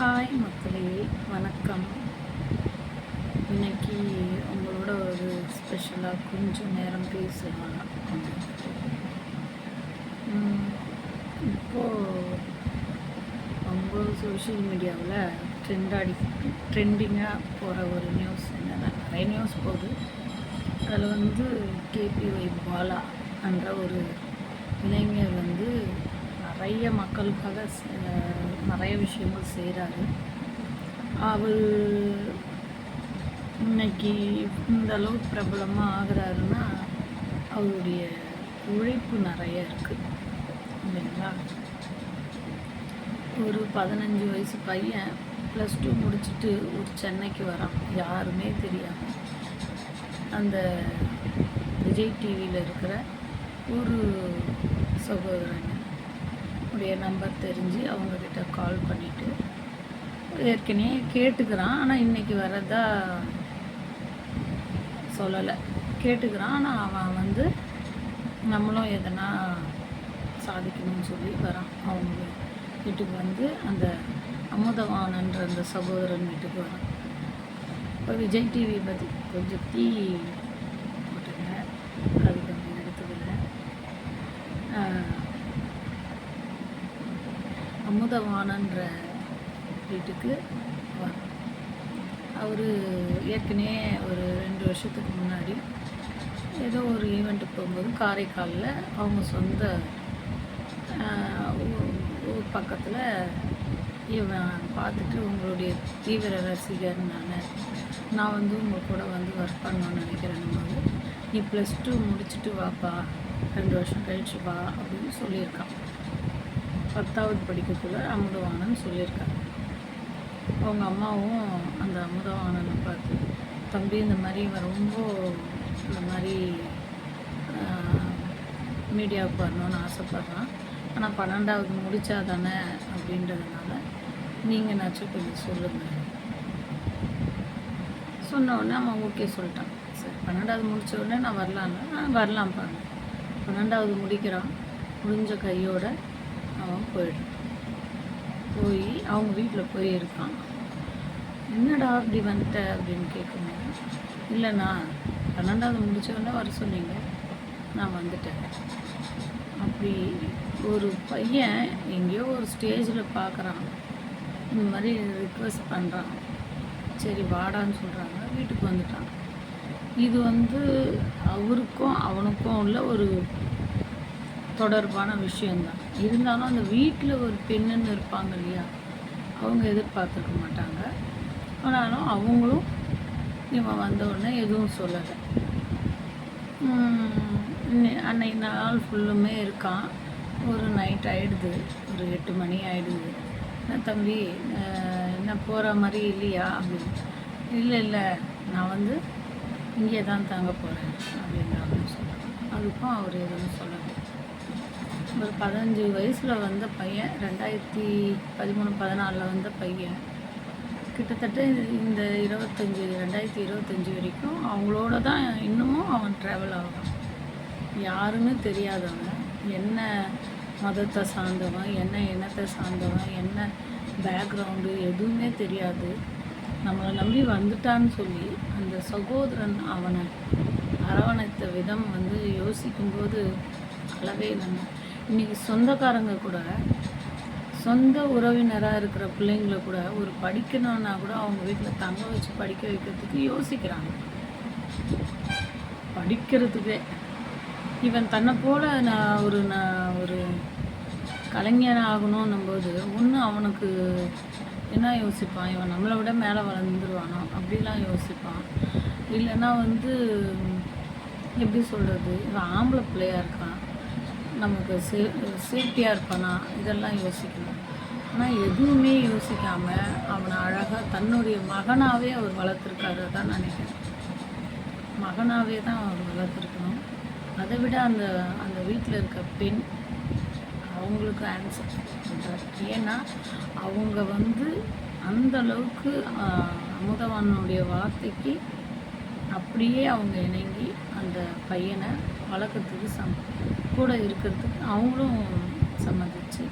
Hi மக்களே வணக்கம். இன்னைக்கு உங்களோட ஒரு ஸ்பெஷலாக கொஞ்சம் நேரம் பேசலாம். இப்போது ரொம்ப சோஷியல் மீடியாவில் ட்ரெண்டாடி ட்ரெண்டிங்காக போகிற ஒரு நியூஸ் என்னென்னா நிறைய நியூஸ் போகுது. அதில் வந்து கேபிஒய் பாலா என்ற ஒரு இளைஞர் வந்து நிறைய மக்களுக்காக நிறைய விஷயங்கள் செய்கிறாரு அவர் இன்னைக்கு இந்த அளவுக்கு பிரபலமாக ஆகிறாருன்னா அவருடைய உழைப்பு நிறைய இருக்குது இல்லைங்களா? ஒரு பதினஞ்சு வயசு பையன் ப்ளஸ் டூ முடிச்சுட்டு ஒரு சென்னைக்கு வரான். யாருமே தெரியாமல் அந்த விஜய் டிவியில் இருக்கிற ஒரு சகோதரன். உடைய நம்பர் தெரிஞ்சு அவங்கக்கிட்ட கால் பண்ணிவிட்டு ஏற்கனவே கேட்டுக்கிறான் ஆனால் இன்றைக்கி வரதா சொல்லலை. கேட்டுக்கிறான் ஆனால் அவன் வந்து நம்மளும் எதனா சாதிக்கணும்னு சொல்லி வரான். அவங்க வீட்டுக்கு வந்து அந்த அமுதவானன்ற அந்த சகோதரன் வீட்டுக்கு வரான். இப்போ விஜய் டிவி பற்றி கொஞ்சம் தீ போட்டுங்க அது கொஞ்சம் எடுத்துக்கல ஆஹ், அமுதவானன்ற வீட்டுக்கு வர அவர் ஏற்கனவே ஒரு ரெண்டு வருஷத்துக்கு முன்னாடி ஏதோ ஒரு ஈவெண்ட்டுக்கு போகும்போது காரைக்காலில் அவங்க சொந்த ஊர் பக்கத்தில் இவன் பார்த்துட்டு உங்களுடைய தீவிர ரசிகர் நான் நான் வந்து உங்கள் கூட வந்து ஒர்க் பண்ணணும்னு நினைக்கிறேன் போது நீ ப்ளஸ் டூ முடிச்சுட்டு வாப்பா ரெண்டு வருஷம் கழிச்சு வா அப்படின்னு சொல்லியிருக்கான். பத்தாவது படிக்கக்குள்ள அமுதவாணன் சொல்லியிருக்காங்க அவங்க அம்மாவும் அந்த அமுதவாணனை பார்த்து தம்பி இந்த மாதிரி இவன் ரொம்ப இந்த மாதிரி மீடியாவுக்கு வரணும்னு ஆசைப்பட்றான். ஆனால் பன்னெண்டாவது முடித்தா தானே அப்படின்றதுனால நீங்கள் நச்சு கொஞ்சம் சொல்லுங்கள் சொன்ன உடனே அவன் ஓகே சொல்லிட்டான். சரி பன்னெண்டாவது முடித்த உடனே நான் வரலான்னு நான் வரலாம் பாருங்க பன்னெண்டாவது முடிக்கிறான். முடிஞ்ச கையோட அவன் போயிடுறான் போய் அவங்க வீட்டில் போய் இருக்கான் என்னடா அப்படி வந்துட்ட அப்படின்னு கேட்கும்போது இல்லைண்ணா பன்னெண்டாவது முடிச்சவொடனே வர சொன்னீங்க. நான் வந்துட்டேன். அப்படி ஒரு பையன் எங்கேயோ ஒரு ஸ்டேஜில் பார்க்குறான். இந்த மாதிரி ரிக்வெஸ்ட் பண்ணுறான். சரி வாடான்னு சொல்கிறாங்க. வீட்டுக்கு வந்துட்டான். இது வந்து அவருக்கும் அவனுக்கும் உள்ள ஒரு தொடர்பான விஷயந்தான். இருந்தாலும் அந்த வீட்டில் ஒரு பெண்ணுன்னு இருப்பாங்க இல்லையா அவங்க எதிர்பார்த்துருக்க மாட்டாங்க. ஆனாலும் அவங்களும் இவன் வந்த உடனே எதுவும் சொல்லலை. இன்னை- அன்னைக்கு நாள் ஃபுல்லுமே இருக்கான். ஒரு நைட் ஆகிடுது ஒரு எட்டு மணி ஆகிடுது என்ன தம்பி என்ன போகிற மாதிரி இல்லையா அப்படின்னு. இல்லை இல்லை நான் வந்து இங்கே தான் தங்க போகிறேன் அப்படின்றாங்க சொல்கிறாங்க அதுக்கும் அவர் எதுவும் சொல்லலை. ஒரு பதினஞ்சு வயசில் வந்த பையன் ரெண்டாயிரத்தி பதிமூணு பதினாலில் வந்த பையன். கிட்டத்தட்ட இந்த இருபத்தஞ்சி ரெண்டாயிரத்தி இருபத்தஞ்சி வரைக்கும் அவங்களோட தான் இன்னமும் அவன் ட்ராவல் ஆகிறான் யாருன்னு தெரியாதவன். என்ன மதத்தை சார்ந்தவன் என்ன இனத்தை சார்ந்தவன் என்ன பேக்ரவுண்டு எதுவுமே தெரியாது. நம்மளை நம்பி வந்துட்டான்னு சொல்லி அந்த சகோதரன் அவனை அரவணைத்த விதம் வந்து யோசிக்கும்போது அளவே நம்ம இன்றைக்கி சொந்தக்காரங்க கூட சொந்த உறவினராக இருக்கிற பிள்ளைங்கள கூட ஒரு படிக்கணும்னா கூட அவங்க வீட்டில் தங்க வச்சு படிக்க வைக்கிறதுக்கு யோசிக்கிறாங்க. படிக்கிறதுக்கே. இவன் தன்னை போல நான் ஒரு நான் ஒரு கலைஞனாக ஆகணும்னும்போது ஒன்று அவனுக்கு என்ன யோசிப்பான்? இவன் நம்மளை விட மேலே வளர்ந்துருவானோ? அப்படிலாம் யோசிப்பான். இல்லைன்னா வந்து எப்படி சொல்கிறது இவன் ஆம்பளை பிள்ளையாக இருக்கான். நமக்கு சே சேஃப்டியாக இருப்பானா? இதெல்லாம் யோசிக்கணும். ஆனால் எதுவுமே யோசிக்காமல் அவனை அழகாக தன்னுடைய மகனாகவே அவர் வளர்த்துருக்காரு தான் நினைக்கிறேன். மகனாகவே தான் அவர் வளர்த்துருக்கணும். அதை விட அந்த அந்த வீட்டில் இருக்க பெண் அவங்களுக்கு ஆன்சர் பண்ணுறாரு ஏன்னா அவங்க வந்து அந்த அளவுக்கு அமுதவானுடைய வார்த்தைக்கு அப்படியே அவங்க இணங்கி அந்த பையனை வளர்க்கறதுக்கு சம் கூட இருக்கிறதுக்கு அவங்களும் சம்மதிச்சு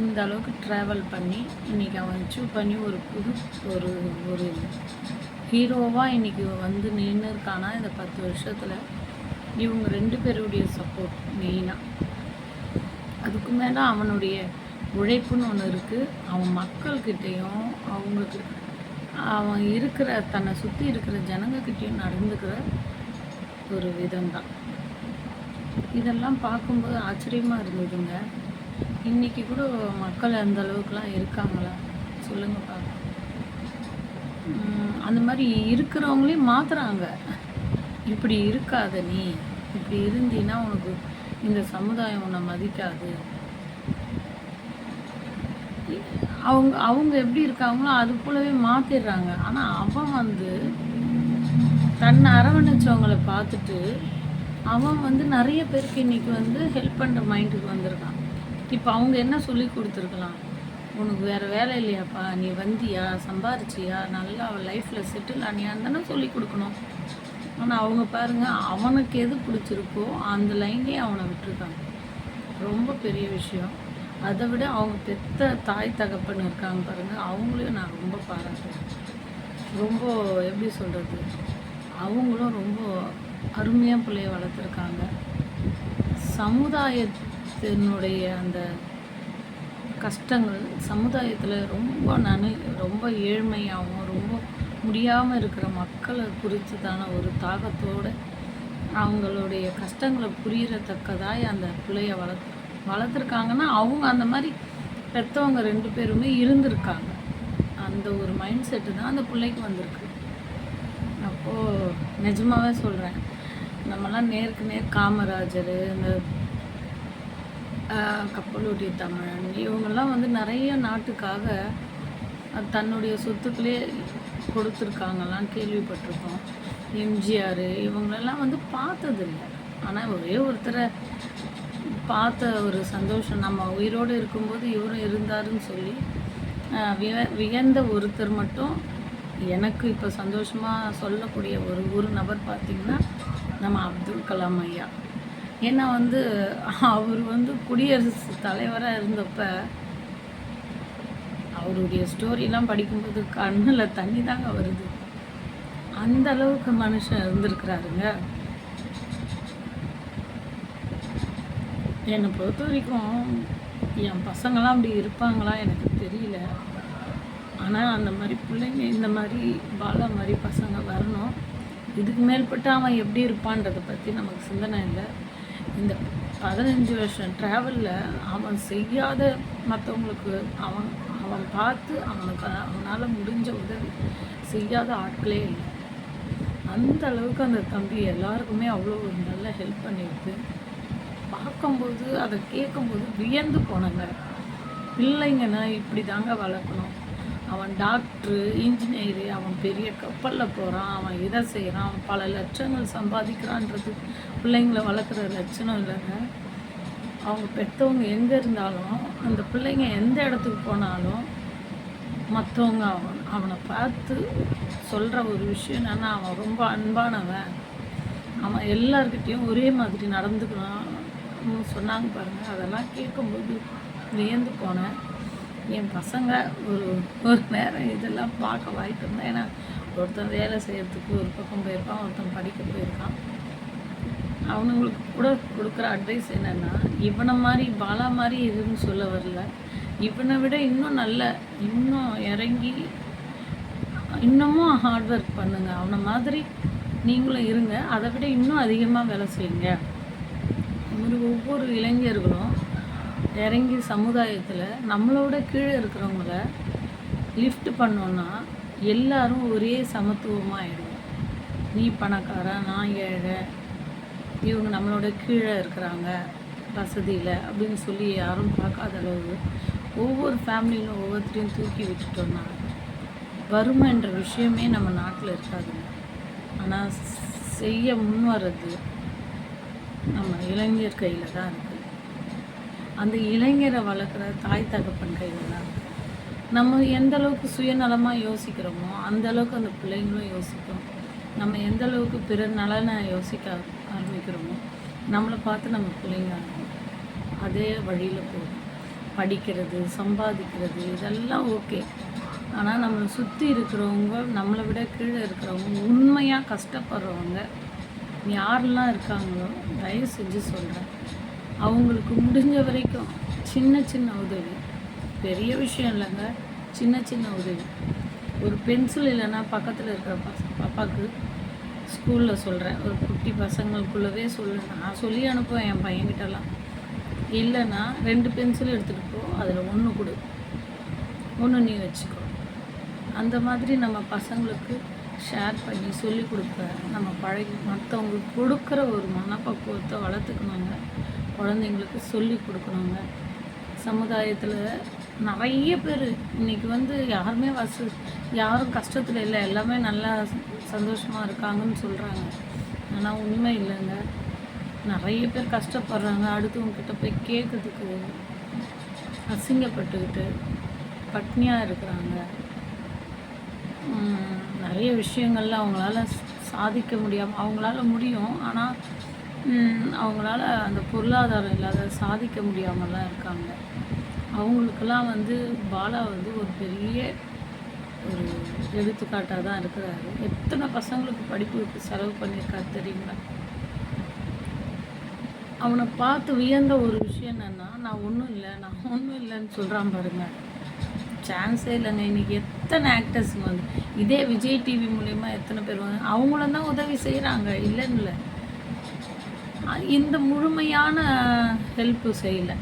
இந்த அளவுக்கு ட்ராவல் பண்ணி இன்றைக்கி அவன் அச்சீவ் பண்ணி ஒரு புது ஒரு ஒரு ஹீரோவாக இன்றைக்கி வந்து நின்று இருக்கானா இந்த பத்து வருஷத்தில் இவங்க ரெண்டு பேருடைய சப்போர்ட் மெயினாக அதுக்கு மேலே அவனுடைய உழைப்புன்னு ஒன்று இருக்குது அவன் மக்கள்கிட்டேயும் அவங்களுக்கு அவன் இருக்கிற தன்னை சுற்றி இருக்கிற ஜனங்கக்கிட்டேயும் நடந்துக்கிற ஒரு விதம்தான். இதெல்லாம் பார்க்கும்போது ஆச்சரியமாக இருந்ததுங்க. இன்னைக்கு கூட மக்கள் அந்த அளவுக்குலாம் இருக்காங்களா? சொல்லுங்கள் பார்க்கலாம் அந்த மாதிரி இருக்கிறவங்களே மாத்துறாங்க. இப்படி இருக்காத நீ. இப்படி இருந்தீன்னா உனக்கு இந்த சமுதாயம் உன்னை மதிக்காது. அவங்க அவங்க எப்படி இருக்காங்களோ அது போலவே மாத்திடுறாங்க. ஆனால் அவன் வந்து தன்னை அரவணைச்சவங்களை பார்த்துட்டு அவன் வந்து நிறைய பேருக்கு இன்னைக்கு வந்து ஹெல்ப் பண்ணுற மைண்டுக்கு வந்திருக்கான். இப்போ அவங்க என்ன சொல்லி கொடுத்துருக்கலாம்? உனக்கு வேறு வேலை இல்லையாப்பா நீ வந்தியா சம்பாரிச்சியா நல்லா அவள் லைஃப்பில் செட்டில் ஆனியான்னு தானே சொல்லி கொடுக்கணும். ஆனால் அவங்க பாருங்கள் அவனுக்கு எது பிடிச்சிருக்கோ அந்த லைன்லேயே அவனை விட்டுருக்காங்க. ரொம்ப பெரிய விஷயம். அதை விட அவங்க பெத்த தாய் தகப்பன் இருக்காங்க பாருங்கள் அவங்களையும் நான் ரொம்ப பாராட்டுறேன். ரொம்ப எப்படி சொல்கிறது அவங்களும் ரொம்ப அருமையாக பிள்ளைய வளர்த்துருக்காங்க. சமுதாயத்தினுடைய அந்த கஷ்டங்கள் சமுதாயத்தில் ரொம்ப நனு ரொம்ப ஏழ்மையாகவும் ரொம்ப முடியாமல் இருக்கிற மக்களை குறித்ததான ஒரு தாகத்தோடு அவங்களுடைய கஷ்டங்களை புரியறத்தக்கதாய் அந்த பிள்ளைய வளர்த்து வளர்த்துருக்காங்கன்னா அவங்க அந்த மாதிரி பெற்றவங்க ரெண்டு பேருமே இருந்திருக்காங்க. அந்த ஒரு மைண்ட் செட்டு தான் அந்த பிள்ளைக்கு வந்திருக்கு. அப்போது நிஜமாகவே சொல்கிறேன் நம்மலாம் நேருக்கு நேர் காமராஜர் இந்த ஆஹ், தமிழன் இவங்கெல்லாம் வந்து நிறைய நாட்டுக்காக தன்னுடைய சொத்துக்களே கொடுத்துருக்காங்கலாம் கேள்விப்பட்டிருக்கோம். எம்ஜிஆர் இவங்களெல்லாம் வந்து பார்த்ததில்ல. ஆனால் ஒரே ஒருத்தரை பார்த்த ஒரு சந்தோஷம். நம்ம உயிரோடு இருக்கும்போது இவரும் இருந்தாருன்னு சொல்லி விய வியந்த ஒருத்தர் மட்டும் எனக்கு இப்போ சந்தோஷமாக சொல்லக்கூடிய ஒரு ஒரு நபர் பார்த்திங்கன்னா நம்ம அப்துல் கலாம் ஐயா. ஏன்னா வந்து அவர் வந்து குடியரசு தலைவராக இருந்தப்ப அவருடைய ஸ்டோரிலாம் படிக்கும்போது கண்ணில் தண்ணி தாங்க வருது. அந்த அளவுக்கு மனுஷன் இருந்திருக்கிறாருங்க. என்னை பொறுத்த வரைக்கும் என் பசங்களாம் அப்படி இருப்பாங்களா எனக்கு தெரியல. ஆனால் அந்த மாதிரி பிள்ளைங்க இந்த மாதிரி பாலா மாதிரி பசங்க வரணும். இதுக்கு மேற்பட்டு அவன் எப்படி இருப்பான்றதை பற்றி நமக்கு சிந்தனை இல்லை. இந்த பதினஞ்சு வருஷம் ட்ராவலில் அவன் செய்யாத மற்றவங்களுக்கு அவன் அவன் பார்த்து அவனுக்கு அவனால் முடிஞ்ச உதவி செய்யாத ஆட்களே இல்லை. அந்த அளவுக்கு அந்த தம்பி எல்லாருக்குமே அவ்வளோ ஒரு நல்ல ஹெல்ப் பண்ணியிருக்கு. பார்க்கும்போது அதை கேட்கும்போது வியந்து போனாங்க. பிள்ளைங்கன்னா இப்படி தாங்க வளர்க்கணும். அவன் டாக்டரு இன்ஜினியரு அவன் பெரிய கப்பலில் போகிறான் அவன் இதை செய்கிறான் அவன் பல லட்சங்கள் சம்பாதிக்கிறான்றது. பிள்ளைங்கள வளர்க்குற லட்சணம் இல்லைங்க. அவங்க பெற்றவங்க எங்கே இருந்தாலும் அந்த பிள்ளைங்க எந்த இடத்துக்கு போனாலும் மற்றவங்க அவன் அவனை பார்த்து சொல்கிற ஒரு விஷயம் என்னென்னா அவன் ரொம்ப அன்பானவன். அவன் எல்லாருக்கிட்டேயும் ஒரே மாதிரி நடந்துக்கலாம் சொன்னாங்க பாருங்கள் அதெல்லாம் கேட்கும்போது வியந்து போனேன். என் பசங்க ஒரு ஒரு நேரம் இதெல்லாம் பார்க்க வாய்ப்பு இருந்தேன் ஏன்னா ஒருத்தன் வேலை செய்கிறதுக்கு ஒரு பக்கம் போயிருக்கான் ஒருத்தன் படிக்க போயிருக்கான். அவனுங்களுக்கு கூட கொடுக்குற அட்வைஸ் என்னென்னா இவனை மாதிரி பாலா மாதிரி எதுவும் சொல்ல வரல. இவனை விட இன்னும் நல்ல இன்னும் இறங்கி இன்னமும் ஹார்ட் ஒர்க் பண்ணுங்க. அவனை மாதிரி நீங்களும் இருங்க. அதை விட இன்னும் அதிகமாக வேலை செய்யுங்க. ஒரு ஒவ்வொரு இளைஞர்களும் இறங்கி சமுதாயத்தில் நம்மளோட கீழே இருக்கிறவங்கள லிஃப்ட் பண்ணோன்னா எல்லாரும் ஒரே சமத்துவமாக ஆகிடும் நீ பணக்காரன் நான் ஏழை இவங்க நம்மளோட கீழே இருக்கிறாங்க வசதியில் அப்படின்னு சொல்லி யாரும் பார்க்காத அளவு ஒவ்வொரு ஃபேமிலியிலும் ஒவ்வொருத்தரையும் தூக்கி விட்டுட்டோம்னா வறுமைன்ற விஷயமே நம்ம நாட்டில் இருக்காதுங்க ஆனால் செய்ய முன் வர்றது நம்ம இளைஞர் கையில் தான் இருக்குது அந்த இளைஞரை வளர்க்குற தாய் தகப்பன் கையில் தான் நம்ம எந்த அளவுக்கு சுயநலமாக யோசிக்கிறோமோ அந்த அளவுக்கு அந்த பிள்ளைங்களும் யோசிக்கும். நம்ம எந்த அளவுக்கு பிற நலனை யோசிக்க ஆரம்பிக்கிறோமோ நம்மளை பார்த்து நம்ம பிள்ளைங்க அதே வழியில் போகும். படிக்கிறது சம்பாதிக்கிறது இதெல்லாம் ஓகே. ஆனால் நம்மளை சுற்றி இருக்கிறவங்க நம்மளை விட கீழே இருக்கிறவங்க உண்மையாக கஷ்டப்படுறவங்க யாரெல்லாம் இருக்காங்களோ தயவு செஞ்சு சொல்கிறேன் அவங்களுக்கு முடிஞ்ச வரைக்கும் சின்ன சின்ன உதவி. பெரிய விஷயம் இல்லைங்க. சின்ன சின்ன உதவி. ஒரு பென்சில் இல்லைன்னா பக்கத்தில் இருக்கிற பச பாப்பாவுக்கு ஸ்கூலில் சொல்கிறேன் ஒரு குட்டி பசங்களுக்குள்ளவே சொல்லு. நான் சொல்லி அனுப்புவேன் என் பையன்கிட்டலாம். இல்லைன்னா ரெண்டு பென்சில் எடுத்துகிட்டு போ. அதில் ஒன்று கொடு. ஒன்று நீ வச்சுக்கோ. அந்த மாதிரி நம்ம பசங்களுக்கு ஷேர் பண்ணி சொல்லி கொடுக்க நம்ம பழகி மற்றவங்களுக்கு கொடுக்குற ஒரு மனப்பக்குவத்தை வளர்த்துக்கணுங்க. குழந்தைங்களுக்கு சொல்லி கொடுக்கணுங்க. சமுதாயத்தில் நிறைய பேர் இன்னைக்கு வந்து யாருமே வச யாரும் கஷ்டத்தில் இல்லை. எல்லாமே நல்லா சந்தோஷமாக இருக்காங்கன்னு சொல்கிறாங்க ஆனால் உண்மை இல்லைங்க. நிறைய பேர் கஷ்டப்படுறாங்க. அடுத்தவங்கக்கிட்ட போய் கேட்கறதுக்கு அசிங்கப்பட்டுக்கிட்டு பட்னியாக இருக்கிறாங்க. நிறைய விஷயங்கள்ல அவங்களால சாதிக்க முடியாமல் அவங்களால முடியும். ஆனால் அவங்களால அந்த பொருளாதாரம் இல்லாத சாதிக்க முடியாமலாம் இருக்காங்க. அவங்களுக்கெல்லாம் வந்து பாலா வந்து ஒரு பெரிய ஒரு எடுத்துக்காட்டாக தான் இருக்கிறாரு. எத்தனை பசங்களுக்கு படிப்புக்கு செலவு பண்ணியிருக்காரு தெரியுங்களா? அவனை பார்த்து வியந்த ஒரு விஷயம் என்னன்னா நான் ஒன்றும் இல்லை நான் ஒன்றும் இல்லைன்னு சொல்கிறான் பாருங்க. சான்ஸே இல்லைங்க. இன்னைக்கு எத்தனை ஆக்டர்ஸுங்க வந்து இதே விஜய் டிவி மூலயமா எத்தனை பேர் வந்து அவங்களும் தான் உதவி செய்கிறாங்க இல்லைன்னு இல்லை. இந்த முழுமையான ஹெல்ப்பு செய்யலை.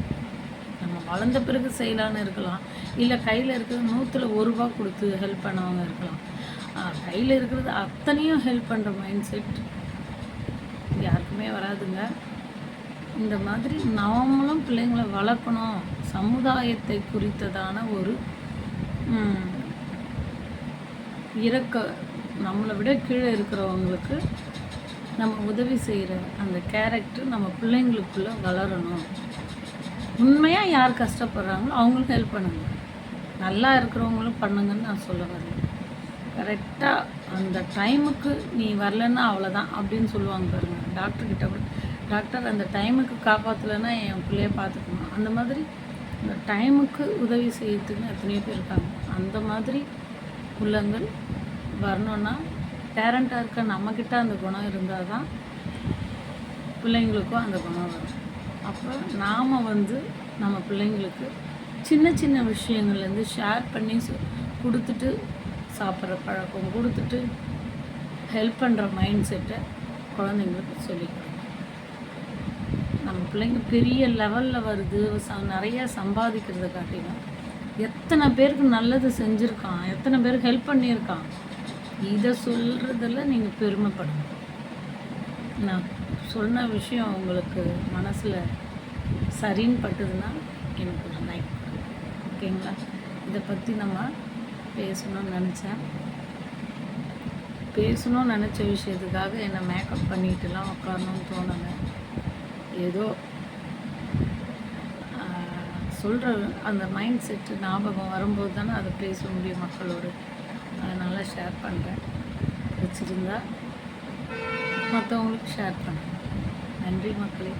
நம்ம வளர்ந்த பிறகு செய்யலான்னு இருக்கலாம். இல்லை கையில் இருக்கிறது நூற்றில் ஒரு ரூபா கொடுத்து ஹெல்ப் பண்ணவங்க இருக்கலாம். கையில் இருக்கிறது அத்தனையும் ஹெல்ப் பண்ணுற மைண்ட் செட் யாருக்குமே வராதுங்க. இந்த மாதிரி நாமளும் பிள்ளைங்களை வளர்க்கணும். சமுதாயத்தை குறித்ததான ஒரு இறக்க நம்மளை விட கீழே இருக்கிறவங்களுக்கு நம்ம உதவி செய்கிற அந்த கேரக்டர் நம்ம பிள்ளைங்களுக்குள்ளே வளரணும். உண்மையாக யார் கஷ்டப்படுறாங்களோ அவங்களுக்கு ஹெல்ப் பண்ணுங்க. நல்லா இருக்கிறவங்களும் பண்ணுங்கன்னு நான் சொல்ல வரேன். கரெக்டாக அந்த டைமுக்கு நீ வரலன்னா அவ்வளோதான் அப்படின்னு சொல்லுவாங்க பாருங்க. டாக்டர்கிட்ட கூட டாக்டர் அந்த டைமுக்கு காப்பாற்றலைன்னா என் பிள்ளைய பார்த்துக்கணும். அந்த மாதிரி அந்த டைமுக்கு உதவி செய்யறதுக்கு எத்தனையோ பேர் இருக்காங்க. அந்த மாதிரி உள்ளங்கள் வரணுன்னா பேரண்ட்டாக இருக்க நம்மக்கிட்ட அந்த குணம் இருந்தால் தான் பிள்ளைங்களுக்கும் அந்த குணம் வரும். அப்போ நாம் வந்து நம்ம பிள்ளைங்களுக்கு சின்ன சின்ன விஷயங்கள்லேருந்து ஷேர் பண்ணி கொடுத்துட்டு சாப்பிட்ற பழக்கம் கொடுத்துட்டு ஹெல்ப் பண்ணுற மைண்ட் செட்டை குழந்தைங்களுக்கு சொல்லிக்கணும். நம்ம பிள்ளைங்க பெரிய லெவலில் வருது ச நிறைய சம்பாதிக்கிறத காட்டிலும் எத்தனை பேருக்கு நல்லது செஞ்சுருக்கான் எத்தனை பேருக்கு ஹெல்ப் பண்ணியிருக்கான். இதை சொல்கிறதில் நீங்கள் பெருமைப்படணும். நான் சொன்ன விஷயம் உங்களுக்கு மனசில் சரின்னு பட்டுதுன்னா எனக்கு ஒரு லைக் ஓகேங்களா இதை பற்றி நம்ம பேசணும்னு நினச்சேன். பேசணும்னு நினச்ச விஷயத்துக்காக என்னை மேக்கப் பண்ணிட்டுலாம் உட்காரணும்னு தோணலை. ஏதோ சொல்கிற அந்த மைண்ட் செட்டு ஞாபகம் வரும்போது தானே அதை பேச முடியும் மக்களோடு. அதனால் ஷேர் பண்ணுறேன் வச்சுருந்தா மற்றவங்களுக்கு ஷேர் பண்ணுறேன் நன்றி மக்களே.